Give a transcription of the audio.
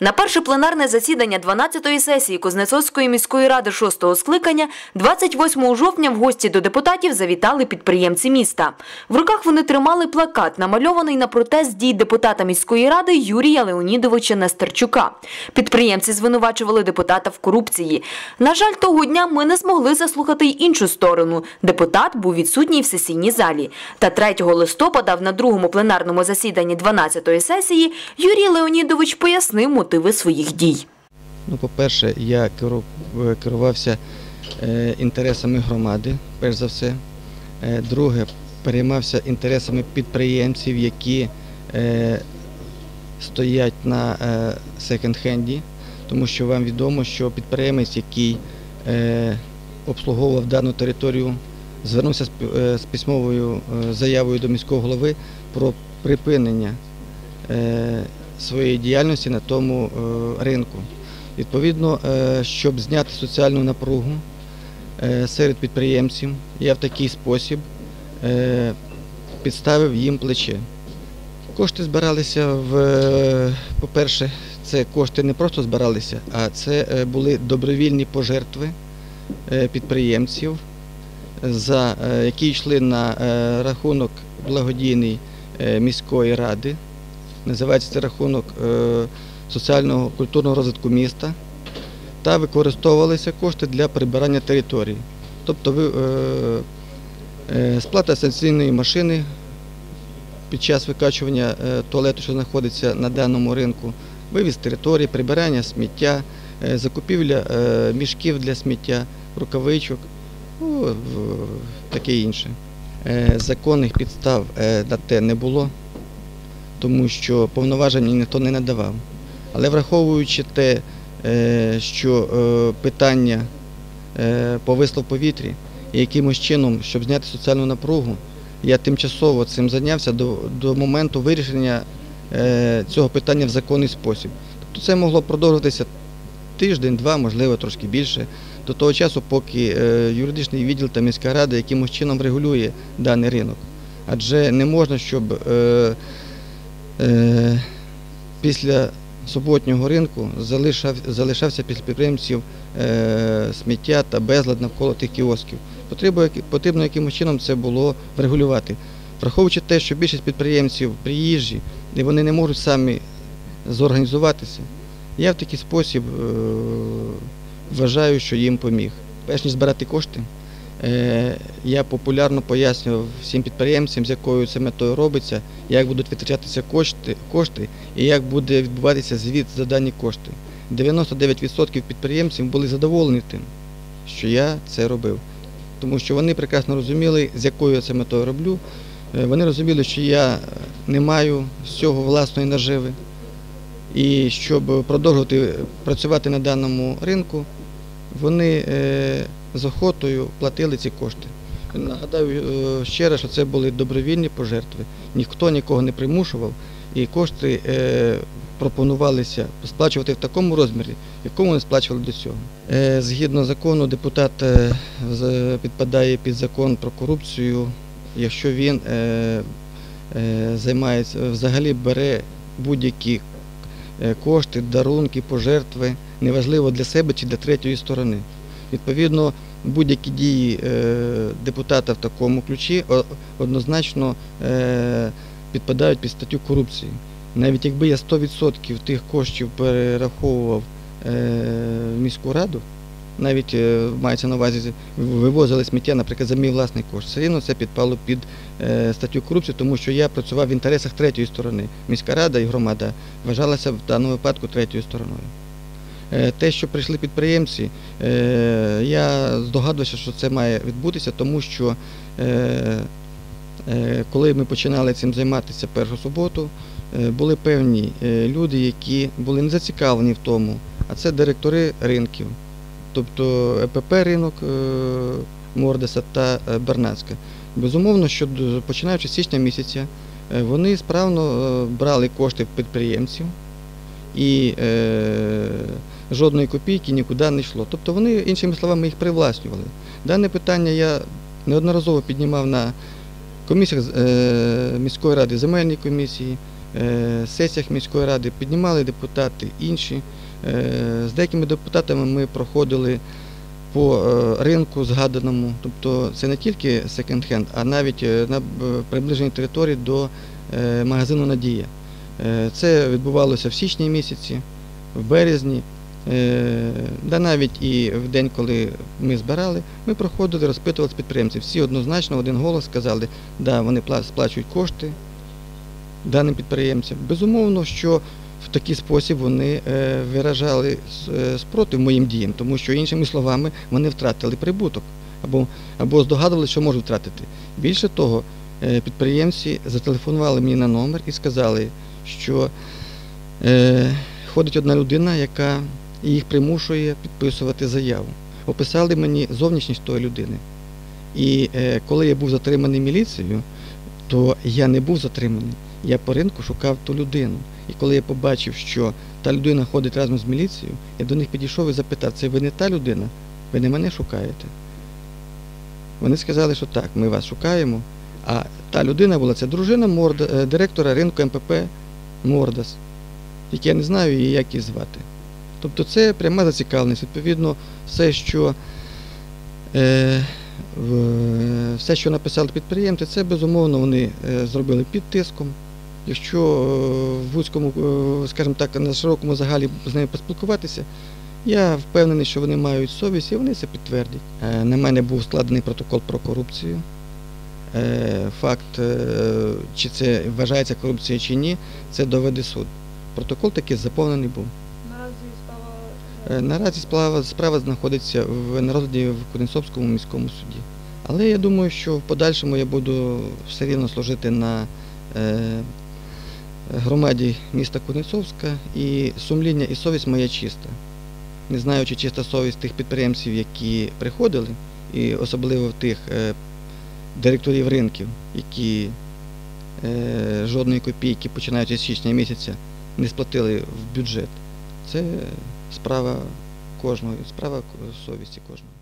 На перше пленарне засідання 12-ї сесії Кузнецовської міської ради 6-го скликання 28 жовтня в гості до депутатів завітали підприємці міста. В руках вони тримали плакат, намальований на протест дій депутата міської ради Юрія Леонідовича Нестерчука. Підприємці звинувачували депутата в корупції. На жаль, того дня ми не змогли заслухати й іншу сторону. Депутат був відсутній в сесійній залі. Та 3 листопада на другому пленарному засіданні 12-ї сесії Юрій Леонідович пояснив мотиви своїх дій. Ну, по-перше, я е, керувався е, інтересами громади, перш за все. Е, Друге, переймався інтересами підприємців, які стоять на секонд-хенді, тому що вам відомо, що підприємець, який обслуговував дану територію, звернувся з пи- з письмовою заявою до міського голови про припинення своєї діяльності на тому е, ринку. Відповідно, е, щоб зняти соціальну напругу е, серед підприємців, я в такий спосіб підставив їм плече. Кошти збиралися в, по-перше, це кошти не просто збиралися, а це були добровільні пожертви підприємців, за, які йшли на рахунок благодійний міської ради. Називається це рахунок е, соціального культурного розвитку міста та використовувалися кошти для прибирання території. Тобто е, е, сплата санкційної машини під час викачування туалету, що знаходиться на даному ринку, вивіз території, прибирання сміття, закупівля мішків для сміття, рукавичок, ну, таке інше. Законних підстав на те не було тому що повноважень ніхто не надавав. Але враховуючи те, е, що е, питання е, повисло в повітрі, і якимось чином, щоб зняти соціальну напругу, я тимчасово цим зайнявся до, до моменту вирішення цього питання в законний спосіб. Тобто це могло продовжуватися тиждень, два, можливо, трошки більше, до того часу, поки юридичний відділ та міська рада якимось чином регулює даний ринок. Адже не можна, щоб після суботнього ринку залишав, залишався після підприємців е, сміття та безлад навколо тих кіосків. Потрібно, якимось чином це було врегулювати. Враховуючи те, що більшість підприємців приїжджі і вони не можуть самі зорганізуватися, я в такий спосіб е, вважаю, що їм поміг. Перш ніж збирати кошти, Е, Я популярно пояснював всім підприємцям, з якою це метою робиться, як будуть витрачатися кошти, кошти і як буде відбуватися звіт за дані кошти. 99% підприємців були задоволені тим, що я це робив. Тому що вони прекрасно розуміли, з якою я це метою роблю. Е, Вони розуміли, що я не маю з цього власної наживи. І щоб продовжувати працювати на даному ринку, вони е, з охотою платили ці кошти. Нагадаю е, ще раз, що це були добровільні пожертви. Ніхто нікого не примушував, і кошти е, пропонувалися сплачувати в такому розмірі, якому вони сплачували до цього. Е, Згідно закону, депутат підпадає під закон про корупцію, якщо він займається, взагалі бере будь-які кошти, дарунки, пожертви, неважливо для себе чи для третьої сторони. Відповідно, будь-які дії е, депутата в такому ключі однозначно е, підпадають під статтю корупції. Навіть якби я 100% тих коштів перераховував е, в міську раду, навіть мається на увазі, вивозили сміття, наприклад, за мій власний кошт, все рівно це підпало під статтю корупції, тому що я працював в інтересах третьої сторони. Міська рада і громада вважалася в даному випадку третьою стороною. Е, Те, що прийшли підприємці, е, я здогадувався, що це має відбутися, тому що е, коли ми починали цим займатися першу суботу, були певні люди, які були не зацікавлені в тому, а це директори ринків, тобто ЕПП ринок Мордеса та Бернацька. Безумовно, що починаючи з січня місяця, вони справно брали кошти підприємців і е, жодної копійки нікуди не йшло. Тобто вони, іншими словами, їх привласнювали. Дане питання я неодноразово піднімав на комісіях е, міської ради, земельній комісії, е, сесіях міської ради піднімали депутати інші. Е, З деякими депутатами ми проходили по е, ринку згаданому, тобто це не тільки секонд-хенд, а навіть е, на е, приближеній території до магазину Надія. Е, Це відбувалося в січні місяці, в березні, е, да навіть і в день, коли ми збирали, ми проходили, розпитували підприємців. Всі однозначно в один голос сказали, да, вони сплачують кошти даним підприємцям. Безумовно, що в такий спосіб вони е, виражали спротив моїм діям, тому що, іншими словами, вони втратили прибуток або, або здогадувалися, що можуть втратити. Більше того, підприємці зателефонували мені на номер і сказали, що е, ходить одна людина, яка їх примушує підписувати заяву. Описали мені зовнішність тої людини. І е, коли я був затриманий міліцією, то я не був затриманий. Я по ринку шукав ту людину. І коли я побачив, що та людина ходить разом з міліцією, я до них підійшов і запитав, це ви не та людина? Ви не мене шукаєте? Вони сказали, що так, ми вас шукаємо. А та людина була це дружина Морда, е, директора ринку МПП Мордас, тільки я не знаю її, як її звати. Тобто це пряма зацікавленість. Відповідно, все, що е, в- все, що написали підприємці, це безумовно вони е, зробили під тиском. Якщо е, в вузькому, е, скажімо так, на широкому загалі з ними поспілкуватися, я впевнений, що вони мають совість і вони це підтвердять. На мене був складений протокол про корупцію. Е, Факт, е, чи це вважається корупцією чи ні, це доведе суд. Протокол такий заповнений був. Наразі справа Е, справа, знаходиться в на розгляді в Кузнецовському міському суді. Але я думаю, що в подальшому я буду все рівно служити на е, громаді міста Кузнецовська і сумління і совість моя чиста. Не знаю, чи чиста совість тих підприємців, які приходили, і особливо в тих е, директорів ринків, які е, жодної копійки, починаючи з січня місяця, не сплатили в бюджет. Це справа кожного, справа совісті кожного.